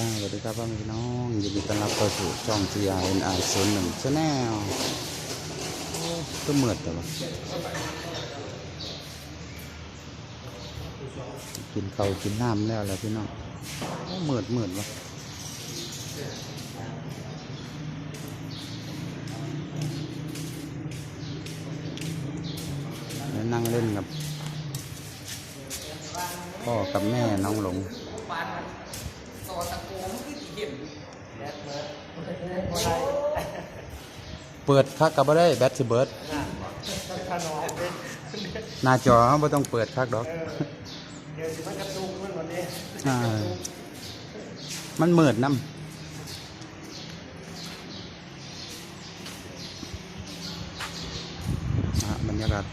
ป้าสวัสดีครับพ่อแม่พี่น้องยินดีต้อนรับเข้าสู่ช่อง GRNI 0 1 Channel ก็เหมือดแต่ว่ากินเขากินน้ำแล้วแหละพี่น้องเหมือดเหมือดวะแล้วนั่งเล่นกับพ่อกับแม่น้องหลง เปิดคักกับบ่ได้แบตสิเบิร์ดหน้าจอบ่ต้องเปิดคักดอก เดี๋ยวสิมันกระตุกมันวันนี้อ่า มันมืดน้ำอะบรรยากาศ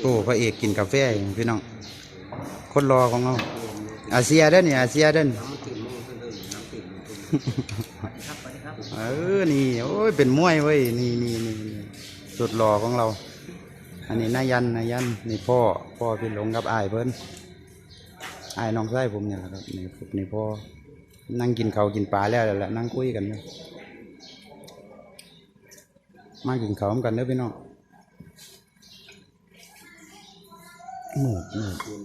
โอ้พระเอกกินกาแฟอยู่พี่น้อง คนรอของเราอาเซียเด้อนี่อาเซียเด้นเออ นี่ โอ้ย เป็นมวยเว้ย นี่นี่นี่สุดหล่อของเรา อันนี้นายันนายัน นี่พ่อ พ่อพี่หลงกับอายเพิ่นอายน้องชายผมเนี่ยครับ นี่นี่พ่อ นั่งกินเขากินปลาแล้วแหละนั่งคุยกันเนี่ยมากินเขากันเด้อพี่น้อง หมูหมู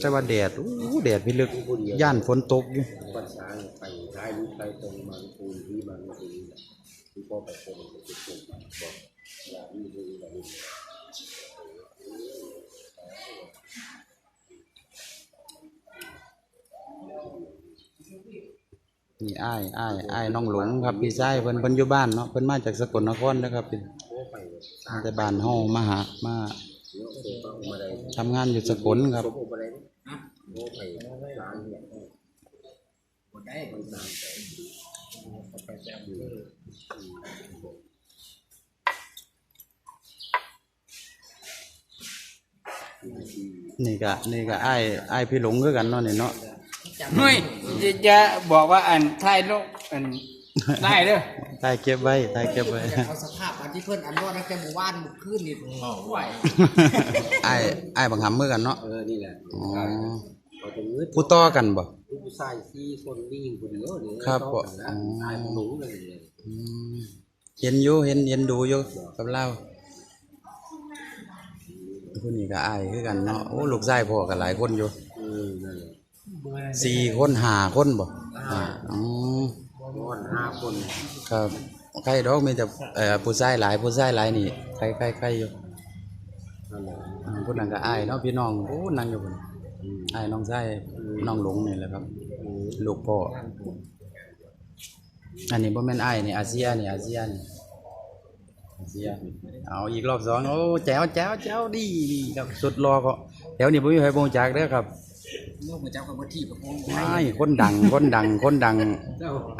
แต่ว่าแดดอู้แดดพี่ลึก ย่านฝนตกอยู่ภาษาไปท้ายรู้ไปตรงมันปูนที่มันปูนที่พ่อไปตรงไปตรงบอกอย่ามีดูอย่ามีนี่ อ้ายอ้ายอ้ายน้องหลงครับพี่ชายเพิ่นเพิ่นอยู่บ้านเนาะเพิ่นมาจากสกลนครนะครับเป็นโอ้ไปมาแต่บ้านเฮามาหามาเนาะโอ้ไปมาได้ทำงานอยู่สกลครับสมบูรณ์อะไรนะโอ้ไปร้านเนี่ยหมดได้มันตามไปไปแซ่บเลยนี่ก็นี่ก็อ้ายอ้ายพี่หลงคือกันเนาะนี่เนาะ เฮ้ยจะจะบอกว่าอันไทยโลกอันได้เด้อถ่ายเก็บไว้ถ่ายเก็บไว้เอาสภาพอันที่เพื่อนอันนวดตั้งแต่หมู่บ้านหมู่ขึ้นนี่ไหวอ้ายอ้ายบังหำมือกันเนาะเออนี่แหละอ๋อพอจะงืดผู้ต่อกันบ่ผู้ชายสี่คนวิ่งคนเดียวเนี่ยครับต่อผมกันนะตายหนูเลยอืมเห็นอยู่เห็นเห็นดูอยู่กับเราผู้นี้ก็อ้ายคือกันเนาะโอ้ลูกชายพ่อก็หลายคนอยู่เออนั่นแหละ สี่คนห้าคนบ่อ่าอ๋อนอนห้าคนครับใครดอกมีแต่เอ่อผู้ชายหลายผู้ชายหลายนี่ใครใครใครอยู่นั่นแหละอ่าผู้นั้นก็อ้ายเนาะพี่น้องโอ้นั่งอยู่พุ่นอืมอ้ายน้องชายน้องหลงนี่แหละครับอืมลูกพ่ออันนี้บ่แม่นอ้ายนี่อาเซียนี่อาเซียนี่อาเซียเอาอีกรอบสองโอ้แจ๋วแจ๋วแจ๋วดีดีครับสุดรอก็แถวนี้บ่มีใครบ่รู้จักเด้อครับโลกมันเจ้ากับที่ประพงไม่คนดังคนดังคนดัง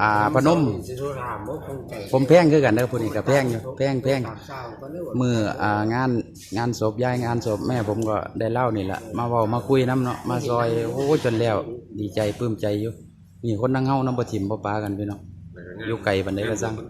อ่าพนมสิโทรถามว่าคงใจผมแพงคือกันเด้อผู้นี้ก็แพงอยู่แพงแพงสามสาวก็เรียกว่ามืออ่างานงานศพยายงานศพแม่ผมก็ได้เล่านี่แหละมาเว้ามาคุยน้ำเนาะมาซอยโอ้จนแล้ว ดีใจปลื้มใจอยู่นี่คนนั่งเฮาน้ำบ่ถิ่มบ่ปากันพี่น้องอยู่ไกลปานใดก็สั่งมัน